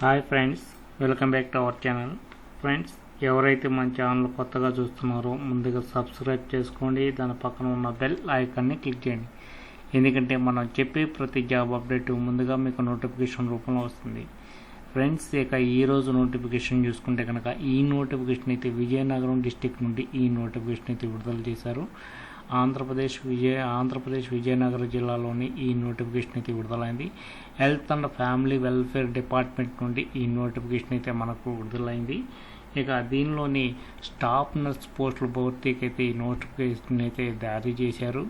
Hi friends welcome back to our channel. Friends ఎవరైతే మన channel కొత్తగా చూస్తున్నారో ముందుగా సబ్స్క్రైబ్ చేసుకోండి దాని పక్కన ఉన్న బెల్ ఐకాన్ని క్లిక్ చేయండి. ఎందుకంటే మనం చెప్పే ప్రతి జాబ్ అప్డేట్ ముందుగా మీకు నోటిఫికేషన్ రూపంలో వస్తుంది. ఫ్రెండ్స్ ఇక ఈరోజు నోటిఫికేషన్ చూసుకుంటే కనుక ఈ నోటిఫికేషన్ అయితే విజయనగరం డిస్టిక్ నుండి ఈ నోటిఫికేషన్ అయితే విడుదల చేశారు. ఆంధ్రప్రదేశ్ విజయ ఆంధ్రప్రదేశ్ విజయనగరం జిల్లాలోని ఈ నోటిఫికేషన్ అయితే విడుదలైంది. Health and family welfare department నుండి ఈ నోటిఫికేషన్ అయితే మనకు విడుదలైంది. ఇక దీనిలోని స్టాఫ్ నర్స్ పోస్టుల భర్తీకి అయితే ఈ నోటిఫికేషన్ అయితే జారీ చేశారు.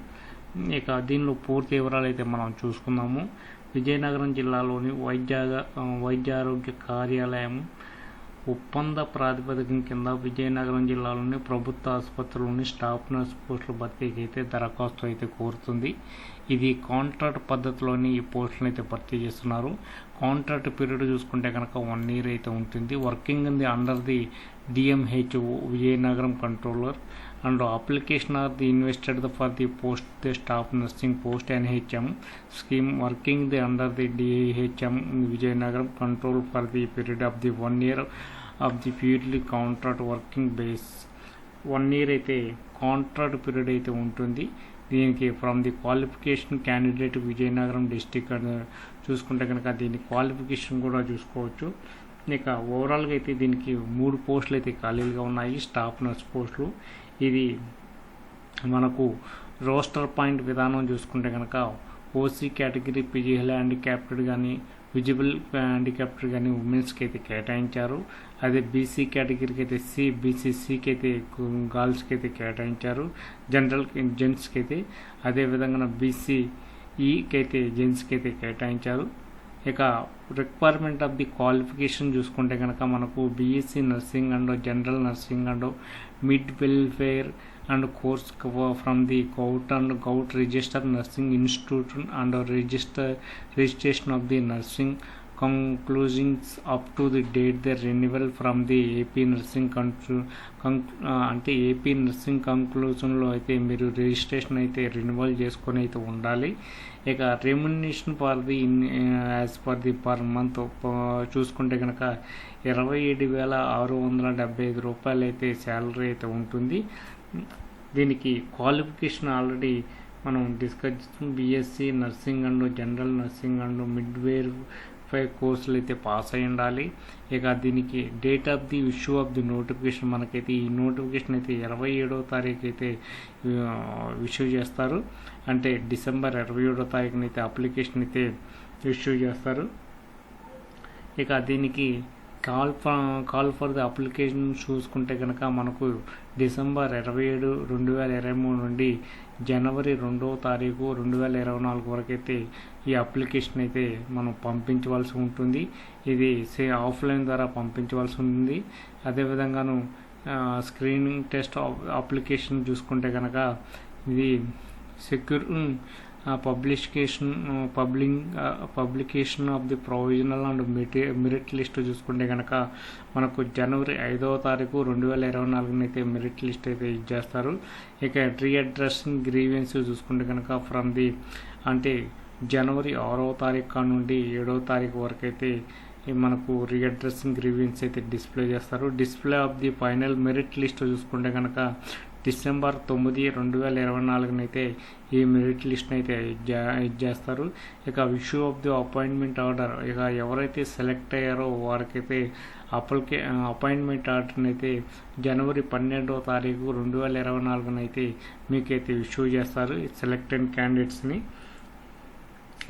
ఇక దీనిలో పూర్తి వివరాలు అయితే మనం చూసుకుందాము. విజయనగరం జిల్లాలోని వైద్య వైద్యారోగ్య కార్యాలయం ఒప్పంద ప్రాతిపదికం కింద విజయనగరం జిల్లాలోని ప్రభుత్వ ఆసుపత్రుల్లోని స్టాఫ్ నర్స్ పోస్టుల భర్తీకి అయితే దరఖాస్తు అయితే కోరుతుంది. ఇది కాంట్రాక్ట్ పద్ధతిలోని ఈ పోస్టులను అయితే భర్తీ చేస్తున్నారు. కాంట్రాక్ట్ పీరియడ్ చూసుకుంటే కనుక వన్ ఇయర్ అయితే ఉంటుంది. Working in the under the DMHO Vizianagaram controller and application are the invested for the post the staff nursing post NHM scheme working the under the DHM Vizianagaram control for the period of the one year of the purely contract working base. One year అయితే contract period అయితే ఉంటుంది. దీనికి from the qualification candidate Vizianagaram district అని చూసుకుంటే కనుక దీని qualification కూడా చూసుకోవచ్చు. ఇక ఓవరాల్గా అయితే దీనికి మూడు పోస్టులు అయితే ఖాళీలుగా ఉన్నాయి. స్టాఫ్ నర్స్ పోస్టులు ఇది మనకు రోస్టర్ పాయింట్ విధానం చూసుకుంటే కనుక OC category P G L handicapped కానీ విజిబుల్ హ్యాండిక్యాప్టెడ్ కానీ ఉమెన్స్కి అయితే కేటాయించారు. అదే బీసీ కేటగిరీకి అయితే సి బీసీసీకి అయితే గర్ల్స్కి అయితే కేటాయించారు. జనరల్ జెంట్స్కి అయితే అదేవిధంగా బీసీ ఈకి అయితే జెంట్స్కి అయితే కేటాయించారు. ఇక రిక్వైర్మెంట్ ఆఫ్ ది క్వాలిఫికేషన్ చూసుకుంటే కనుక మనకు BSc nursing and general nursing and mid welfare and course from the govt and govt register nursing institute and register registration of the nursing conclusions up to the date the renewal from the AP nursing కంక్లూ అంటే AP nursing కంక్లూజన్లో అయితే మీరు registration అయితే renewal చేసుకొని అయితే ఉండాలి. ఇక remuneration for the as per the per month చూసుకుంటే కనుక ఇరవై ఏడు వేల ఆరు వందల డెబ్బై ఐదు రూపాయలు అయితే శాలరీ అయితే ఉంటుంది. దీనికి క్వాలిఫికేషన్ ఆల్రెడీ మనం డిస్కస్ చేస్తాం BSc nursing and general nursing and mid where five కోర్సులు అయితే పాస్ అయి ఉండాలి. ఇక దీనికి date of the issue of the notification మనకైతే ఈ నోటిఫికేషన్ అయితే ఇరవై ఏడవ తారీఖు అయితే ఇష్యూ uh, చేస్తారు. అంటే డిసెంబర్ ఇరవై ఏడవ తారీఖునైతే అప్లికేషన్ అయితే ఇష్యూ చేస్తారు. ఇక దీనికి call call for the application చూసుకుంటే కనుక మనకు డిసెంబర్ ఇరవై ఏడు రెండు వేల ఇరవై మూడు నుండి జనవరి రెండవ తారీఖు రెండు వేల ఇరవై నాలుగు వరకు అయితే ఈ అప్లికేషన్ అయితే మనం పంపించవలసి ఉంటుంది. ఇది సే ఆఫ్లైన్ ద్వారా పంపించవలసి ఉంటుంది. అదేవిధంగాను స్క్రీనింగ్ టెస్ట్ అప్లికేషన్ చూసుకుంటే కనుక ఇది secure publication పబ్లింగ్ publication of the provisional and మెటి merit list చూసుకుంటే కనుక మనకు జనవరి ఐదవ తారీఖు రెండు వేల ఇరవై నాలుగున అయితే మెరిట్ లిస్ట్ అయితే ఇచ్చేస్తారు. ఇక రీఅడ్రస్సింగ్ గ్రీవెన్స్ చూసుకుంటే కనుక ఫ్రమ్ ది అంటే జనవరి ఆరవ తారీఖు నుండి ఏడవ తారీఖు వరకు అయితే మనకు రీఅడ్రస్సింగ్ గ్రీవెన్స్ అయితే డిస్ప్లే చేస్తారు. Display of the final merit list చూసుకుంటే కనుక డిసెంబర్ తొమ్మిది రెండు వేల ఇరవై నాలుగున అయితే ఈ మెరిట్ లిస్ట్ని అయితే ఇది చేస్తారు ఇక issue of the appointment order ఇక ఎవరైతే సెలెక్ట్ అయ్యారో వారికైతే అప్లికే అపాయింట్మెంట్ ఆర్డర్ని అయితే జనవరి పన్నెండవ తారీఖు రెండు వేల ఇరవై నాలుగున అయితే మీకైతే ఇష్యూ చేస్తారు సెలెక్టెడ్ క్యాండిడేట్స్ని.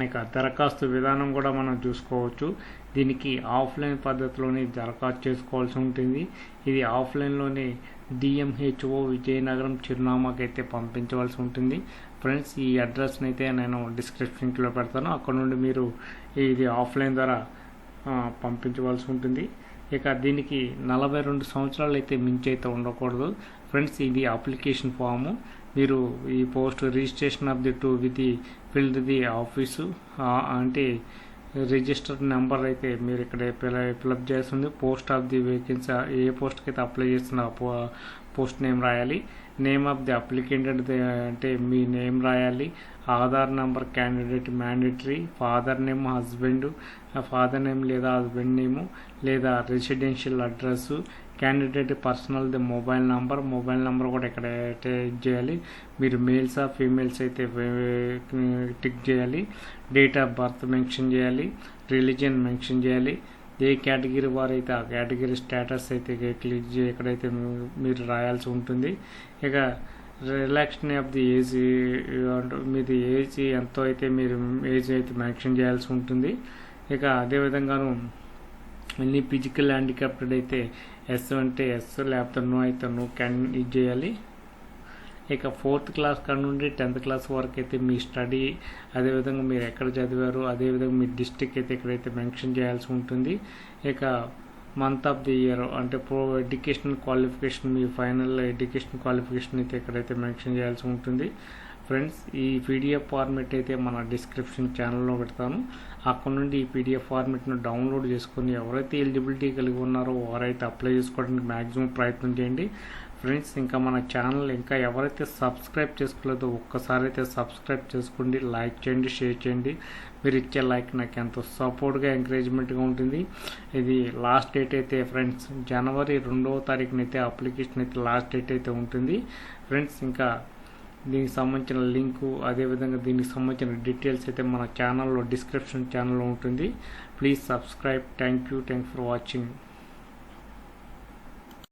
ఇక దరఖాస్తు విధానం కూడా మనం చూసుకోవచ్చు. దీనికి ఆఫ్లైన్ పద్ధతిలోనే దరఖాస్తు చేసుకోవాల్సి ఉంటుంది. ఇది ఆఫ్లైన్లోనే డిఎంహెచ్ఓ విజయనగరం చిరునామాకి అయితే పంపించవలసి ఉంటుంది. ఫ్రెండ్స్ ఈ అడ్రస్ని అయితే నేను డిస్క్రిప్షన్లో పెడతాను. అక్కడ నుండి మీరు ఇది ఆఫ్లైన్ ద్వారా పంపించవలసి ఉంటుంది. ఇక దీనికి నలభై రెండు సంవత్సరాలు అయితే మించి అయితే ఉండకూడదు. ఫ్రెండ్స్ ఇది అప్లికేషన్ ఫాము. మీరు ఈ post registration of the two with the filled the office అంటే రిజిస్టర్డ్ నెంబర్ అయితే మీరు ఇక్కడ ఫిలప్ చేస్తుంది పోస్ట్ ఆఫ్ ది వేకెన్సీ ఏ పోస్ట్కి అయితే అప్లై చేస్తున్న పోస్ట్ నేమ్ రాయాలి. నేమ్ ఆఫ్ ది అప్లికెంట్ అంటే మీ నేమ్ రాయాలి. Aadhaar number candidate mandatory father name husband father name లేదా హస్బెండ్ నేము లేదా residential address candidate personal the mobile number mobile number కూడా ఇక్కడ టిక్ చేయాలి. మీరు మేల్సా ఫీమేల్స్ అయితే టిక్ చేయాలి. డేట్ ఆఫ్ బర్త్ మెన్షన్ చేయాలి. రిలీజియన్ మెన్షన్ చేయాలి. ఏ కేటగిరీ వారు అయితే ఆ కేటగిరీ స్టేటస్ అయితే క్లిక్ చే ఎక్కడైతే మీరు రాయాల్సి ఉంటుంది. ఇక రిలాక్షన్ ఆఫ్ ది ఏజ్ మీది ఏజ్ ఎంతో అయితే మీరు ఏజ్ అయితే మెన్షన్ చేయాల్సి ఉంటుంది. ఇక అదేవిధంగాను మళ్ళీ ఫిజికల్ హ్యాండిక్యాప్టెడ్ అయితే ఎస్ అంటే ఎస్ లేకపోతే నో అయితే నో క్యాన్ ఇది చేయాలి. ఇక ఫోర్త్ క్లాస్ కాడ నుండి టెన్త్ క్లాస్ వరకు అయితే మీ స్టడీ అదేవిధంగా మీరు ఎక్కడ చదివారు అదేవిధంగా మీ డిస్టిక్ అయితే ఇక్కడైతే మెన్షన్ చేయాల్సి ఉంటుంది. ఇక మంత్ ఆఫ్ ది ఇయర్ అంటే ప్రో ఎడ్యుకేషన్ క్వాలిఫికేషన్ మీ ఫైనల్ ఎడ్యుకేషన్ క్వాలిఫికేషన్ అయితే ఇక్కడైతే మెన్షన్ చేయాల్సి ఉంటుంది. ఫ్రెండ్స్ ఈ పీడిఎఫ్ ఫార్మెట్ అయితే మన డిస్క్రిప్షన్ ఛానల్లో పెడతాను. అక్కడ నుండి ఈ పీడిఎఫ్ ఫార్మెట్ను డౌన్లోడ్ చేసుకుని ఎవరైతే ఎలిజిబిలిటీ కలిగి ఉన్నారో వారైతే అప్లై చేసుకోవడానికి మ్యాక్సిమం ప్రయత్నం చేయండి. ఫ్రెండ్స్ ఇంకా మన ఛానల్ ఇంకా ఎవరైతే సబ్స్క్రైబ్ చేసుకోలేదో ఒక్కసారి అయితే సబ్స్క్రైబ్ చేసుకోండి లైక్ చేయండి షేర్ చేయండి. మీరు ఇచ్చే లైక్ నాకు ఎంతో సపోర్ట్గా ఎంకరేజ్మెంట్గా ఉంటుంది. ఇది లాస్ట్ డేట్ అయితే ఫ్రెండ్స్ జనవరి రెండవ తారీఖున అయితే అప్లికేషన్ అయితే లాస్ట్ డేట్ అయితే ఉంటుంది. ఫ్రెండ్స్ ఇంకా దీనికి సంబంధించిన లింకు అదేవిధంగా దీనికి సంబంధించిన డీటెయిల్స్ అయితే మన ఛానల్లో డిస్క్రిప్షన్ ఛానల్లో ఉంటుంది. Please subscribe. Thank you thank for watching.